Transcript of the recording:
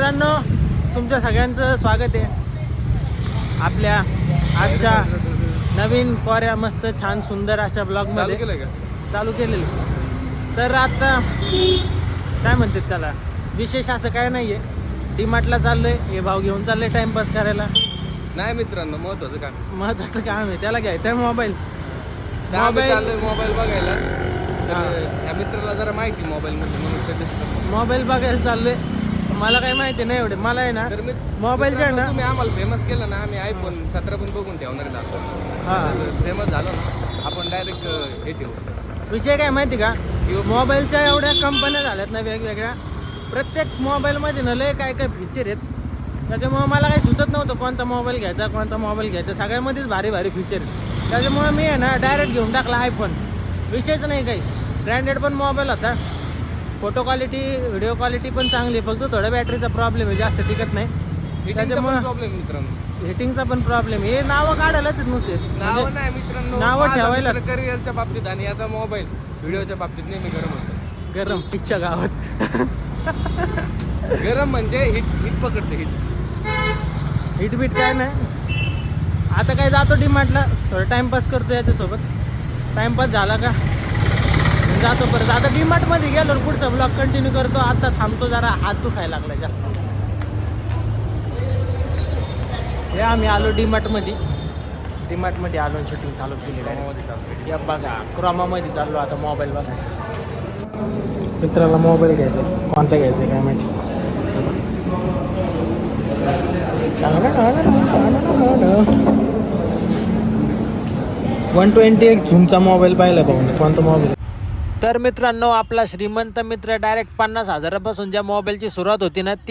मित्रांनो तुमच्या सगळ्यांचं स्वागत आहे. आपल्या आजच्या नवीन कोऱ्या मस्त छान सुंदर अशा ब्लॉगमध्ये. केलं का? चालू केलेलं. तर आता काय म्हणतात त्याला? विशेष असं काय नाही आहे डीमार्टला चाललोय. हे भाव घेऊन चाललोय टाइमपास करायला. नाही मित्रांनो महत्वाचं काम महत्वाचं काम आहे. त्याला घ्यायचं आहे मोबाईल मोबाईल मोबाईल बघायला. मित्राला जरा माहिती मोबाईल मध्ये म्हणून सजेस्ट करतो. मोबाईल बघायला चाललोय. मला काही माहिती नाही एवढे. मला आहे ना तर मी मोबाईल काय ना. तुम्ही आम्हाला फेमस केलं ना आम्ही आयफोन सतरा पण बघून ठेवणार हा. फेमस झालो ना. आपण डायरेक्ट हे ठेवू. विषय काय माहिती का? मोबाईलच्या एवढ्या कंपन्या झाल्यात ना वेगवेगळ्या. प्रत्येक मोबाईलमध्ये ना लय काय काय फीचर आहेत. त्याच्यामुळे मला काही सुचत नव्हतं कोणता मोबाईल घ्यायचा कोणता मोबाईल घ्यायचा. सगळ्यामध्येच भारी भारी फीचर आहेत. त्याच्यामुळे मी आहे ना डायरेक्ट घेऊन टाकला आयफोन विषयच नाही काही. ब्रँडेड पण मोबाईल होता. फोटो क्वालिटी व्हिडिओ क्वालिटी पण चांगली आहे. फक्त थोड्या बॅटरीचा प्रॉब्लेम आहे जास्त टिकत नाही. त्याच्यामुळे प्रॉब्लेम मित्रांनो. हिटिंगचा पण प्रॉब्लेम हे नावं काढायलाच नुसते. नाव म्हणजे नाही मित्रांनो. नावं ठेवायला- करिअरच्या बाबतीत आणि याचा मोबाईल व्हिडिओच्या बाबतीत नेहमी गरम होतो गरम. इच्छा गावात. गरम म्हणजे हिट हिट पकडते हिट हिट बीट काय नाही. आता काय जातो डिमांडला थोडं टाइमपास करतो याच्यासोबत. टाइमपास झाला का? जातो परत. आता डीमार्टमध्ये गेलो पुढचा ब्लॉग कंटिन्यू करतो. आता थांबतो जरा हात दुखायला लागला जास्त हे आम्ही आलो डीमार्टमध्ये. डीमार्टमध्ये आलो शूटिंग चालू केली मध्ये या बघा क्रोमामध्ये चाललो आता मोबाईल बघा. मित्राला मोबाईल घ्यायचा. कोणता घ्यायचा काय माहिती? वन ट्वेंटी एक झूमचा मोबाईल पाहिला पाहून कोणता मोबाईल तर मित्रांनो आपला श्रीमंत मित्र डायरेक्ट पन्नास हजारापासून ज्या मोबाईलची सुरुवात होती ना ती